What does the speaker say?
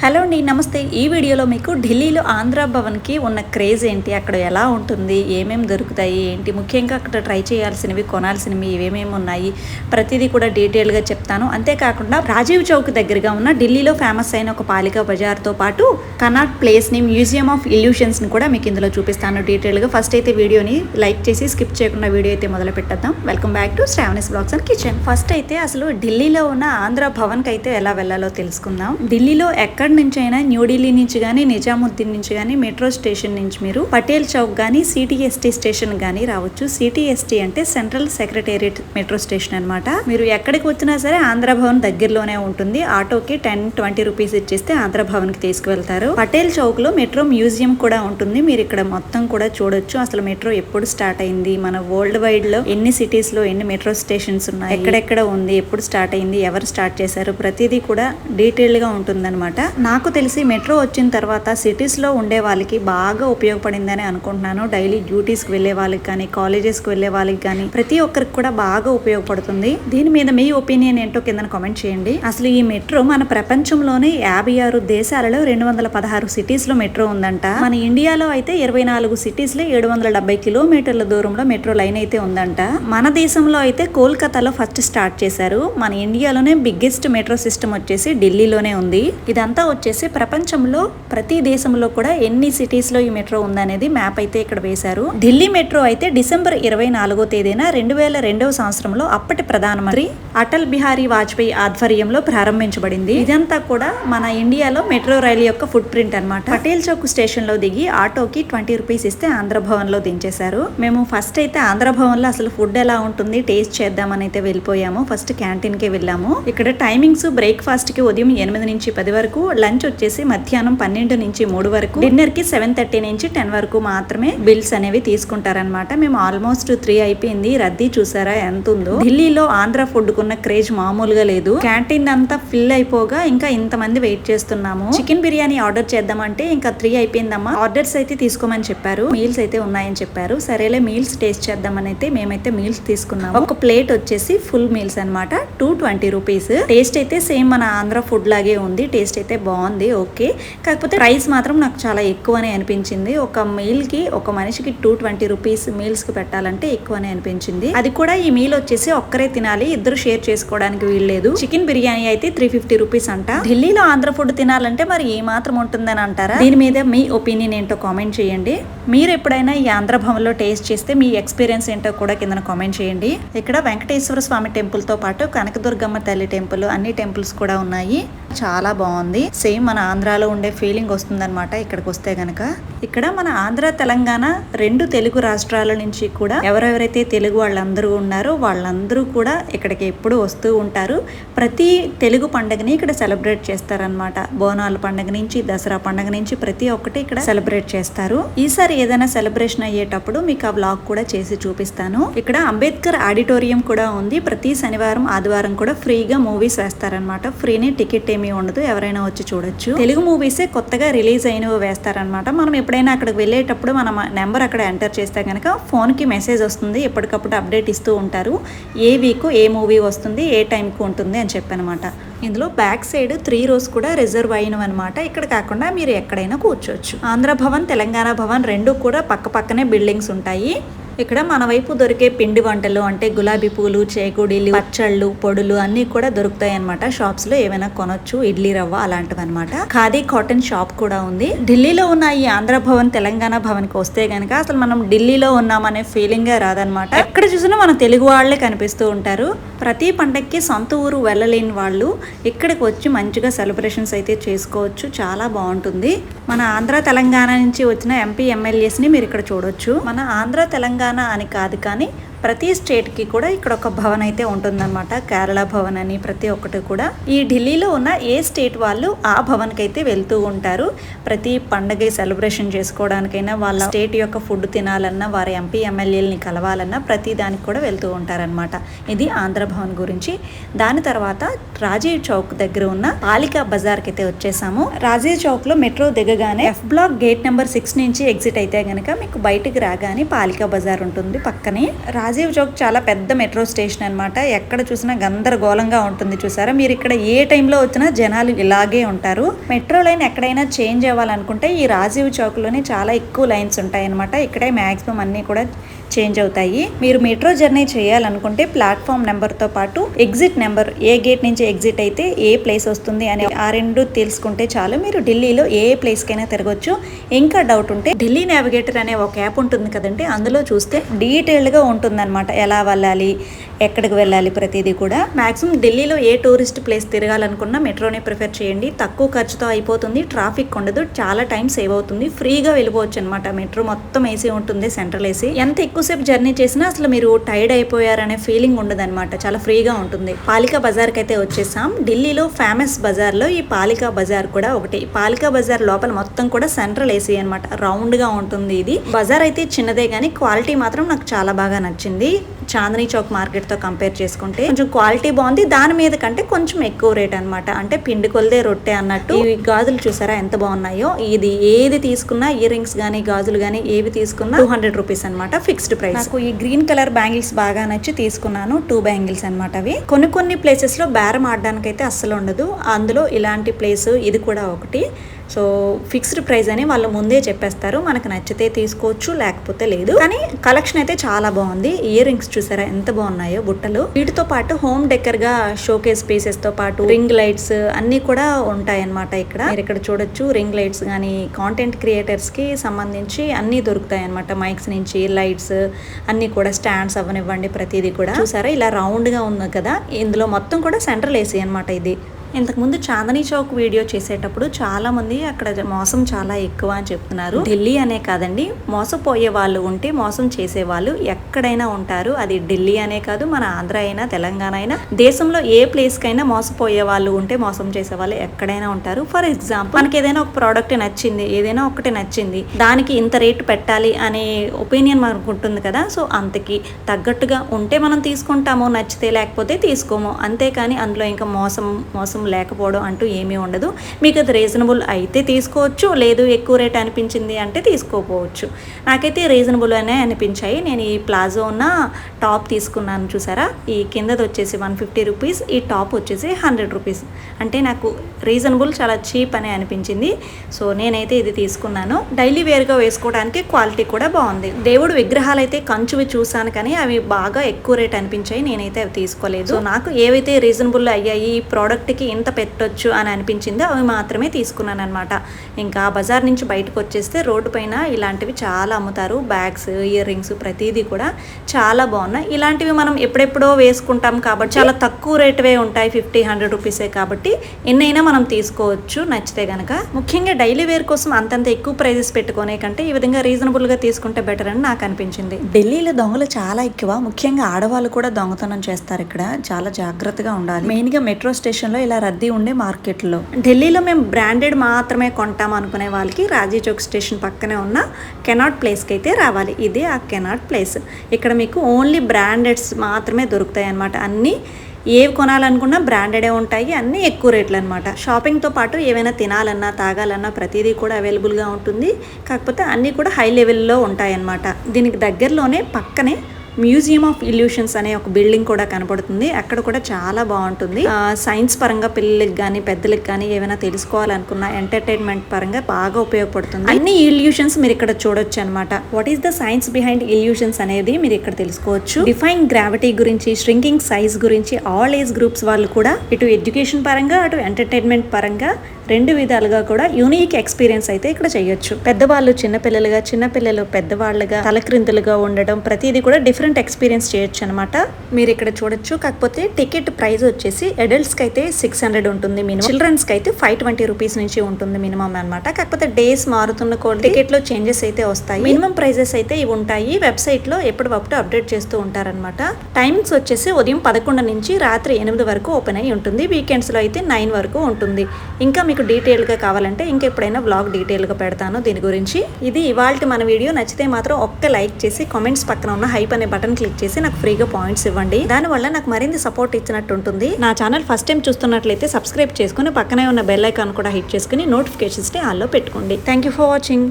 Hello అండి నమస్తే. ఈ వీడియోలో మీకు ఢిల్లీలో ఆంధ్ర భవన్కి ఉన్న క్రేజ్ ఏంటి? అక్కడ ఎలా ఉంటుంది? ఏమేమి దొరుకుతాయి? ఏంటి? ముఖ్యంగా అక్కడ ట్రై చేయాల్సినవి కొనాల్సినవి ఏమేమి ఉన్నాయి? ప్రతిదీ కూడా డీటెయిల్గా చెప్తాను. అంతేకాకుండా రాజీవ్ చౌక్ దగ్గరగా ఉన్న ఢిల్లీలో ఫేమస్ అయిన ఒక పాలికా బజార్తో పాటు కనాట్ ప్లేస్ని మ్యూజియం ఆఫ్ ఇల్యూషన్స్ని కూడా మీకు ఇందులో చూపిస్తాను డీటెయిల్గా ఫస్ట్ అయితే వీడియోని లైక్ చేసి స్కిప్ చేయకుండా వీడియో అయితే మొదలు పెట్టేద్దాం. Welcome back to Shravani's blogs and kitchen. First అయితే అసలు ఢిల్లీలో ఉన్న ఆంధ్ర భవన్కి అయితే ఎలా వెళ్ళాలో తెలుసుకుందాం. ఢిల్లీలో ఎక్కడ నుంచి అయినా న్యూఢిల్లీ నుంచి కానీ నిజాముద్దీన్ నుంచి కానీ మెట్రో స్టేషన్ నుంచి మీరు పటేల్ చౌక్ కానీ సిటీఎస్టీ స్టేషన్ కానీ రావచ్చు. సిటీఎస్టీ అంటే సెంట్రల్ సెక్రటేరియట్ మెట్రో స్టేషన్ అనమాట మీరు ఎక్కడికి వచ్చినా సరే ఆంధ్ర భవన్ దగ్గరలోనే ఉంటుంది. ఆటోకి టెన్ ట్వంటీ రూపీస్ ఇచ్చేస్తే ఆంధ్ర భవన్కి తీసుకువెళ్తారు. పటేల్ చౌక్లో మెట్రో మ్యూజియం కూడా ఉంటుంది. మీరు ఇక్కడ మొత్తం కూడా చూడొచ్చు. అసలు మెట్రో ఎప్పుడు స్టార్ట్ అయింది? మన వరల్డ్ వైడ్లో ఎన్ని సిటీస్లో ఎన్ని మెట్రో స్టేషన్స్ ఉన్నాయి? ఎక్కడెక్కడ ఉంది? ఎప్పుడు స్టార్ట్ అయింది? ఎవరు స్టార్ట్ చేశారు? ప్రతిదీ కూడా డీటెయిల్గా ఉంటుందన్నమాట. నాకు తెలిసి మెట్రో వచ్చిన తర్వాత సిటీస్లో ఉండే వాళ్ళకి బాగా ఉపయోగపడిందని అనుకుంటున్నాను. డైలీ డ్యూటీస్కి వెళ్ళే వాళ్ళకి కానీ కాలేజెస్కి వెళ్ళే వాళ్ళకి కానీ ప్రతి ఒక్కరికి కూడా బాగా ఉపయోగపడుతుంది. దీని మీద మీ ఒపీనియన్ ఏంటో కింద కామెంట్ చేయండి. అసలు ఈ మెట్రో మన ప్రపంచంలోనే యాభై ఆరు దేశాలలో రెండు వందల పదహారు సిటీస్లో మెట్రో ఉందంట. మన ఇండియాలో అయితే ఇరవై నాలుగు సిటీస్లో ఏడు వందల డెబ్బై కిలోమీటర్ల దూరంలో మెట్రో లైన్ అయితే ఉందంట. మన దేశంలో అయితే కోల్కతాలో ఫస్ట్ స్టార్ట్ చేశారు. మన ఇండియాలోనే బిగ్గెస్ట్ మెట్రో సిస్టమ్ వచ్చేసి ఢిల్లీలోనే ఉంది. ఇదంతా వచ్చేసి ప్రపంచంలో ప్రతి దేశంలో కూడా ఎన్ని సిటీస్లో ఈ మెట్రో ఉందనేది మ్యాప్ అయితే ఇక్కడ వేశారు. ఢిల్లీ మెట్రో అయితే డిసెంబర్ ఇరవై నాలుగో తేదీన రెండు వేల రెండవ సంవత్సరంలో అప్పటి ప్రధానమంత్రి అటల్ బిహారీ వాజ్పేయి ఆధ్వర్యంలో ప్రారంభించబడింది. ఇదంతా కూడా మన ఇండియాలో మెట్రో రైలు యొక్క ఫుట్ ప్రింట్ అనమాట పటేల్ చౌక్ స్టేషన్లో దిగి ఆటోకి ట్వంటీ రూపీస్ ఇస్తే ఆంధ్ర లో దించేశారు. మేము ఫస్ట్ అయితే ఆంధ్రభవన్లో లో అసలు ఫుడ్ ఎలా ఉంటుంది టేస్ట్ చేద్దామని అయితే వెళ్ళిపోయాము. ఫస్ట్ క్యాంటీన్కి వెళ్ళాము. ఇక్కడ టైమింగ్స్ బ్రేక్ఫాస్ట్కి ఉదయం ఎనిమిది నుంచి పది వరకు లంచ్ వచ్చేసి మధ్యాహ్నం పన్నెండు నుంచి మూడు వరకు. డిన్నర్కి సెవెన్ థర్టీ నుంచి టెన్ వరకు మాత్రమే బిల్స్ అనేవి తీసుకుంటారనమాట మేము ఆల్మోస్ట్ త్రీ అయిపోయింది. రద్దీ చూసారా ఎంత ఉందో ఢిల్లీలో ఆంధ్ర ఫుడ్ కున్న క్రేజ్ మామూలుగా లేదు. క్యాంటీన్ అంతా ఫిల్ అయిపోగా ఇంకా ఇంతమంది వెయిట్ చేస్తున్నాము. చికెన్ బిర్యానీ ఆర్డర్ చేద్దామంటే ఇంకా త్రీ అయిపోయిందమ్మా. ఆర్డర్స్ అయితే తీసుకోమని చెప్పారు. మీల్స్ అయితే ఉన్నాయని చెప్పారు. సరేలే మీల్స్ టేస్ట్ చేద్దామని అయితే మేమైతే మీల్స్ తీసుకున్నాము. ఒక ప్లేట్ వచ్చేసి ఫుల్ మీల్స్ అన్నమాట. Two twenty rupees. టేస్ట్ అయితే సేమ్ మన ఆంధ్ర ఫుడ్ లాగే ఉంది. టేస్ట్ అయితే బాగుంది ఓకే. కాకపోతే ప్రైస్ మాత్రం నాకు చాలా ఎక్కువనే అనిపించింది. ఒక మీల్కి ఒక మనిషికి టూ ట్వంటీ రూపీస్ మీల్స్కి పెట్టాలంటే ఎక్కువనే అనిపించింది. అది కూడా ఈ మీల్ వచ్చేసి ఒక్కరే తినాలి ఇద్దరు షేర్ చేసుకోవడానికి వీల్లేదు. చికెన్ బిర్యానీ అయితే త్రీ ఫిఫ్టీ రూపీస్ అంట. ఢిల్లీలో ఆంధ్ర ఫుడ్ తినాలంటే మరి ఏ మాత్రం ఉంటుందని అంటారా? దీని మీద మీ ఒపీనియన్ ఏంటో కామెంట్ చేయండి. మీరు ఎప్పుడైనా ఈ ఆంధ్ర భవన్లో టేస్ట్ చేస్తే మీ ఎక్స్పీరియన్స్ ఏంటో కూడా కింద కామెంట్ చేయండి. ఇక్కడ వెంకటేశ్వర స్వామి టెంపుల్తో పాటు కనకదుర్గమ్మ తల్లి టెంపుల్ అన్ని టెంపుల్స్ కూడా ఉన్నాయి. చాలా బాగుంది. సేమ్ మన ఆంధ్రాలో ఉండే ఫీలింగ్ వస్తుందన్నమాట ఇక్కడికి వస్తే గనక. ఇక్కడ మన ఆంధ్ర తెలంగాణ రెండు తెలుగు రాష్ట్రాల నుంచి కూడా ఎవరెవరైతే తెలుగు వాళ్ళందరూ ఉన్నారో వాళ్ళందరూ కూడా ఇక్కడికి ఎప్పుడు వస్తూ ఉంటారు. ప్రతి తెలుగు పండుగని ఇక్కడ సెలబ్రేట్ చేస్తారనమాట బోనాల పండుగ నుంచి దసరా పండుగ నుంచి ప్రతి ఒక్కటి ఇక్కడ సెలబ్రేట్ చేస్తారు. ఈసారి ఏదైనా సెలబ్రేషన్ అయ్యేటప్పుడు మీకు ఆ బ్లాగ్ కూడా చేసి చూపిస్తాను. ఇక్కడ అంబేద్కర్ ఆడిటోరియం కూడా ఉంది. ప్రతి శనివారం ఆదివారం కూడా ఫ్రీగా మూవీస్ వేస్తారనమాట ఫ్రీనే టికెట్ ఏమి ఉండదు ఎవరైనా వచ్చి చూడొచ్చు. తెలుగు మూవీసే కొత్తగా రిలీజ్ అయినవి వేస్తారనమాట మనం ఎప్పుడైనా అక్కడికి వెళ్ళేటప్పుడు మన నెంబర్ అక్కడ ఎంటర్ చేస్తే కనుక ఫోన్కి మెసేజ్ వస్తుంది ఎప్పటికప్పుడు అప్డేట్ ఇస్తూ ఉంటారు. ఏ వీక్ ఏ మూవీ వస్తుంది ఏ టైంకి ఉంటుంది అని చెప్పనమాట. ఇందులో బ్యాక్ సైడ్ త్రీ రోస్ కూడా రిజర్వ్ అయినవి అనమాట ఇక్కడ కాకుండా మీరు ఎక్కడైనా కూర్చోవచ్చు. ఆంధ్ర భవన్ తెలంగాణ భవన్ రెండు కూడా పక్క పక్కనే బిల్డింగ్స్ ఉంటాయి. ఇక్కడ మన వైపు దొరికే పిండి వంటలు అంటే గులాబీ పూలు చేకుడీలు పచ్చళ్ళు పొడులు అన్ని కూడా దొరుకుతాయి అనమాట షాప్స్లో ఏమైనా కొనొచ్చు. ఇడ్లీ రవ్వ అలాంటివి అనమాట ఖాదీ కాటన్ షాప్ కూడా ఉంది. ఢిల్లీలో ఉన్న ఈ ఆంధ్ర భవన్ తెలంగాణ భవన్కి వస్తే గనక అసలు మనం ఢిల్లీలో ఉన్నామనే ఫీలింగ్ రాదనమాట ఎక్కడ చూసినా మన తెలుగు వాళ్ళే కనిపిస్తూ ఉంటారు. ప్రతి పండక్కి సొంత ఊరు వెళ్ళలేని వాళ్ళు ఇక్కడికి వచ్చి మంచిగా సెలబ్రేషన్స్ అయితే చేసుకోవచ్చు. చాలా బాగుంటుంది. మన ఆంధ్ర తెలంగాణ నుంచి వచ్చిన ఎంపీ ఎమ్మెల్యేస్ని మీరు ఇక్కడ చూడొచ్చు. మన ఆంధ్ర తెలంగాణ అని కాదు కానీ ప్రతి స్టేట్కి కూడా ఇక్కడ ఒక భవన్ అయితే ఉంటుందన్నమాట. కేరళ భవన్ అని ప్రతి ఒక్కటి కూడా. ఈ ఢిల్లీలో ఉన్న ఏ స్టేట్ వాళ్ళు ఆ భవన్కి అయితే వెళ్తూ ఉంటారు. ప్రతి పండగ సెలబ్రేషన్ చేసుకోవడానికైనా వాళ్ళ స్టేట్ యొక్క ఫుడ్ తినాలన్నా వారి ఎంపీ ఎమ్మెల్యేలని కలవాలన్నా ప్రతి దానికి కూడా వెళ్తూ ఉంటారనమాట ఇది ఆంధ్ర భవన్ గురించి. దాని తర్వాత రాజీవ్ చౌక్ దగ్గర ఉన్న పాలికా బజార్కి అయితే వచ్చేసాము. రాజీవ్ చౌక్లో మెట్రో దిగగానే F block gate number six నుంచి ఎగ్జిట్ అయితే గనక మీకు బయటికి రాగానే పాలికా బజార్ ఉంటుంది పక్కనే. రాజీవ్ చౌక్ చాలా పెద్ద మెట్రో స్టేషన్ అన్నమాట. ఎక్కడ చూసినా గందరగోళంగా ఉంటుంది చూసారా? మీరు ఇక్కడ ఏ టైంలో వచ్చినా జనాలు ఇలాగే ఉంటారు. మెట్రో లైన్ ఎక్కడైనా చేంజ్ అవ్వాలనుకుంటే ఈ రాజీవ్ చౌక్లోనే చాలా ఎక్కువ లైన్స్ ఉంటాయన్నమాట. ఇక్కడే మ్యాక్సిమం అన్నీ కూడా చేంజ్ అవుతాయి. మీరు మెట్రో జర్నీ చేయాలనుకుంటే ప్లాట్ఫామ్ నెంబర్తో పాటు ఎగ్జిట్ నెంబర్ ఏ గేట్ నుంచి ఎగ్జిట్ అయితే ఏ ప్లేస్ వస్తుంది అని ఆ రెండు తెలుసుకుంటే చాలు. మీరు ఢిల్లీలో ఏ ప్లేస్కైనా తిరగొచ్చు. ఇంకా డౌట్ ఉంటే ఢిల్లీ నావిగేటర్ అనే ఒక యాప్ ఉంటుంది కదండి అందులో చూస్తే డీటెయిల్డ్గా ఉంటుందన్నమాట. ఎలా వెళ్ళాలి ఎక్కడికి వెళ్ళాలి ప్రతిదీ కూడా. మాక్సిమం ఢిల్లీలో ఏ టూరిస్ట్ ప్లేస్ తిరగాలనుకున్నా మెట్రోనే ప్రిఫర్ చేయండి. తక్కువ ఖర్చుతో అయిపోతుంది ట్రాఫిక్ ఉండదు. చాలా టైం సేవ్ అవుతుంది. ఫ్రీగా వెళ్ళిపోవచ్చు అనమాట మెట్రో మొత్తం ఏసీ ఉంటుంది సెంట్రల్ ఏసీ ఎంత ఎక్కువసేపు జర్నీ చేసినా అసలు మీరు టైర్డ్ అయిపోయారనే ఫీలింగ్ ఉండదన్నమాట. చాలా ఫ్రీగా ఉంటుంది. పాలికా బజార్కి అయితే వచ్చేసాం. ఢిల్లీలో ఫేమస్ బజార్లో ఈ పాలికా బజార్ కూడా ఒకటి. పాలికా బజార్ లోపల మొత్తం కూడా సెంట్రల్ ఏసీ అనమాట రౌండ్గా ఉంటుంది ఇది. బజార్ అయితే చిన్నదే కానీ క్వాలిటీ మాత్రం నాకు చాలా బాగా నచ్చింది. చాందనీ చౌక్ మార్కెట్తో కంపేర్ చేసుకుంటే కొంచెం క్వాలిటీ బాగుంది. దాని మీద కంటే కొంచెం ఎక్కువ రేట్ అనమాట అంటే పిండి కొలదే రొట్టె అన్నట్టు. ఈ గాజులు చూసారా ఎంత బాగున్నాయో? ఇది ఏది తీసుకున్నా ఇయర్ రింగ్స్ కానీ గాజులు కానీ ఏవి తీసుకున్నా టూ హండ్రెడ్ రూపీస్ అనమాట ఫిక్స్డ్ ప్రైస్ నాకు ఈ గ్రీన్ కలర్ బ్యాంగిల్స్ బాగా నచ్చి తీసుకున్నాను. టూ బ్యాంగిల్స్ అనమాట అవి. కొన్ని కొన్ని ప్లేసెస్లో బేరం ఆడడానికి అయితే అస్సలు ఉండదు. అందులో ఇలాంటి ప్లేస్ ఇది కూడా ఒకటి. సో ఫిక్స్డ్ ప్రైస్ అని వాళ్ళు ముందే చెప్పేస్తారు. మనకు నచ్చితే తీసుకోవచ్చు లేకపోతే లేదు. కానీ కలెక్షన్ అయితే చాలా బాగుంది. ఇయర్ రింగ్స్ చూసారా ఎంత బాగున్నాయో బుట్టలు. వీటితో పాటు హోమ్ డెకర్గా షోకేస్ పీసెస్తో పాటు రింగ్ లైట్స్ అన్ని కూడా ఉంటాయన్నమాట ఇక్కడ. మీరు ఇక్కడ చూడొచ్చు. రింగ్ లైట్స్ కానీ కాంటెంట్ క్రియేటర్స్కి సంబంధించి అన్ని దొరుకుతాయి అన్నమాట మైక్స్ నుంచి లైట్స్ అన్ని కూడా స్టాండ్స్ అవనివ్వండి ప్రతిదీ కూడా. చూసారా? ఇలా రౌండ్గా ఉంది కదా. ఇందులో మొత్తం కూడా సెంట్రల్ ఏసీ అన్నమాట ఇది. ఇంతకుముందు చాందనీ చౌక్ వీడియో చేసేటప్పుడు చాలామంది అక్కడ మోసం చాలా ఎక్కువ అని చెప్తున్నారు. ఢిల్లీ అనే కాదండి మోసపోయే వాళ్ళు ఉంటే మోసం చేసే వాళ్ళు ఎక్కడైనా ఉంటారు. అది ఢిల్లీ అనే కాదు మన ఆంధ్ర అయినా తెలంగాణ అయినా. దేశంలో ఏ ప్లేస్కైనా మోసపోయే వాళ్ళు ఉంటే మోసం చేసే వాళ్ళు ఎక్కడైనా ఉంటారు. ఫర్ ఎగ్జాంపుల్ మనకి ఏదైనా ఒక ప్రోడక్ట్ నచ్చింది ఏదైనా ఒకటి నచ్చింది దానికి ఇంత రేటు పెట్టాలి అనే ఒపీనియన్ మనకు ఉంటుంది కదా. సో అంతకి తగ్గట్టుగా ఉంటే మనం తీసుకుంటాము నచ్చితే లేకపోతే తీసుకోము. అంతేకాని అందులో ఇంకా మోసం మోసం లేకపోవడం అంటూ ఏమీ ఉండదు. మీకు అది రీజనబుల్ అయితే తీసుకోవచ్చు లేదు ఎక్కువ రేట్ అనిపించింది అంటే తీసుకోపోవచ్చు. నాకైతే రీజనబుల్ అనే అనిపించాయి. నేను ఈ ప్లాజో ఉన్న టాప్ తీసుకున్నాను చూసారా? ఈ కిందది వచ్చేసి వన్ ఫిఫ్టీ రూపీస్ ఈ టాప్ వచ్చేసి హండ్రెడ్ రూపీస్ అంటే నాకు రీజనబుల్ చాలా చీప్ అని అనిపించింది. సో నేనైతే ఇది తీసుకున్నాను. డైలీ వేర్గా వేసుకోవడానికి క్వాలిటీ కూడా బాగుంది. దేవుడు విగ్రహాలు అయితే కంచువి చూసాను కానీ అవి బాగా ఎక్కువ రేట్ అనిపించాయి. నేనైతే అవి తీసుకోలేదు. సో నాకు ఏవైతే రీజనబుల్ అయ్యాయి ఈ ప్రోడక్ట్కి ఎంత పెట్టొచ్చు అని అనిపించిందో అవి మాత్రమే తీసుకున్నాను అనమాట ఇంకా బజార్ నుంచి బయటకు వచ్చేస్తే రోడ్డు పైన ఇలాంటివి చాలా అమ్ముతారు. బ్యాగ్స్ ఇయర్ రింగ్స్ ప్రతిదీ కూడా చాలా బాగున్నాయి. ఇలాంటివి మనం ఎప్పుడెప్పుడో వేసుకుంటాం కాబట్టి చాలా తక్కువ రేటువే ఉంటాయి. ఫిఫ్టీ హండ్రెడ్ రూపీసే కాబట్టి ఎన్నైనా మనం తీసుకోవచ్చు. నచ్చితే గనక ముఖ్యంగా డైలీ వేర్ కోసం అంతంత ఎక్కువ ప్రైజెస్ పెట్టుకునే కంటే ఈ విధంగా రీజనబుల్గా తీసుకుంటే బెటర్ అని నాకు అనిపించింది. ఢిల్లీలో దొంగలు చాలా ఎక్కువ. ముఖ్యంగా ఆడవాళ్ళు కూడా దొంగతనం చేస్తారు ఇక్కడ. చాలా జాగ్రత్తగా ఉండాలి. మెయిన్గా మెట్రో స్టేషన్లో ఇలా రద్దీ ఉండే మార్కెట్లో. ఢిల్లీలో మేము బ్రాండెడ్ మాత్రమే కొంటాం అనుకునే వాళ్ళకి రాజీ చౌక్ స్టేషన్ పక్కనే ఉన్న కెనాట్ ప్లేస్కి అయితే రావాలి. ఇది ఆ కెనాట్ ప్లేస్. ఇక్కడ మీకు ఓన్లీ బ్రాండెడ్స్ మాత్రమే దొరుకుతాయి అన్నమాట. అన్నీ ఏవి కొనాలనుకున్నా బ్రాండెడే ఉంటాయి అన్నీ ఎక్కువ రేట్లు అనమాట షాపింగ్తో పాటు ఏవైనా తినాలన్నా తాగాలన్నా ప్రతిదీ కూడా అవైలబుల్గా ఉంటుంది. కాకపోతే అన్నీ కూడా హై లెవెల్లో ఉంటాయన్నమాట దీనికి దగ్గరలోనే పక్కనే మ్యూజియం ఆఫ్ ఇల్యూషన్స్ అనే ఒక బిల్డింగ్ కూడా కనపడుతుంది అక్కడ కూడా చాలా బాగుంటుంది. ఆ, సైన్స్ పరంగా పిల్లలకి కానీ పెద్దలకి కానీ ఏమైనా తెలుసుకోవాలనుకున్న ఎంటర్టైన్మెంట్ పరంగా బాగా ఉపయోగపడుతుంది. అన్ని ఇల్యూషన్స్ మీరు ఇక్కడ చూడొచ్చు అనమాట what is the science behind illusions అనేది మీరు ఇక్కడ తెలుసుకోవచ్చు. డిఫైన్ గ్రావిటీ గురించి ష్రింకింగ్ సైజ్ గురించి ఆల్ ఏజ్ గ్రూప్స్ వాళ్ళు కూడా ఇటు ఎడ్యుకేషన్ పరంగా అటు ఎంటర్టైన్మెంట్ పరంగా రెండు విధాలుగా కూడా యూనిక్ ఎక్స్పీరియన్స్ అయితే ఇక్కడ చేయొచ్చు. పెద్దవాళ్ళు చిన్నపిల్లలుగా చిన్నపిల్లలు పెద్దవాళ్ళుగా తలక్రిందులుగా ఉండడం ప్రతిదీ కూడా డిఫరెంట్ ఎక్స్పీరియన్స్ చేయొచ్చు అనమాట మీరు ఇక్కడ చూడొచ్చు. కాకపోతే టికెట్ ప్రైస్ వచ్చేసి అడల్ట్స్కి అయితే సిక్స్ హండ్రెడ్ ఉంటుంది మినిమం చిల్డ్రన్స్కి అయితే ఫైవ్ ట్వంటీ రూపీస్ నుంచి ఉంటుంది మినిమం అన్నమాట. కాకపోతే డేస్ మారుతున్న కూడా టికెట్లో చేంజెస్ అయితే వస్తాయి. మినిమం ప్రైజెస్ అయితే ఇవి ఉంటాయి. వెబ్సైట్లో ఎప్పటికప్పుడు అప్డేట్ చేస్తూ ఉంటారనమాట టైమింగ్స్ వచ్చేసి ఉదయం పదకొండు నుంచి రాత్రి ఎనిమిది వరకు ఓపెన్ అయి ఉంటుంది. వీకెండ్స్లో అయితే నైన్ వరకు ఉంటుంది. ఇంకా మీకు డీటెయిల్గా కావాలంటే ఇంకెప్పుడైనా బ్లాగ్ డీటెయిల్గా పెడతాను దీని గురించి. ఇది ఇవాళ మన వీడియో. నచ్చితే మాత్రం ఒక్క లైక్ చేసి కామెంట్స్ పక్కన ఉన్న హైప్ అనే బటన్ క్లిక్ చేసి నాకు ఫ్రీగా పాయింట్స్ ఇవ్వండి. దానివల్ల నాకు మరింత సపోర్ట్ ఇచ్చినట్టు ఉంటుంది. నా ఛానల్ ఫస్ట్ టైం చూస్తున్నట్లయితే సబ్స్క్రైబ్ చేసుకుని పక్కనే ఉన్న బెల్ ఐకాన్ కూడా హిట్ చేసుకుని నోటిఫికేషన్స్ని ఆల్లో పెట్టుకోండి. Thank you for watching.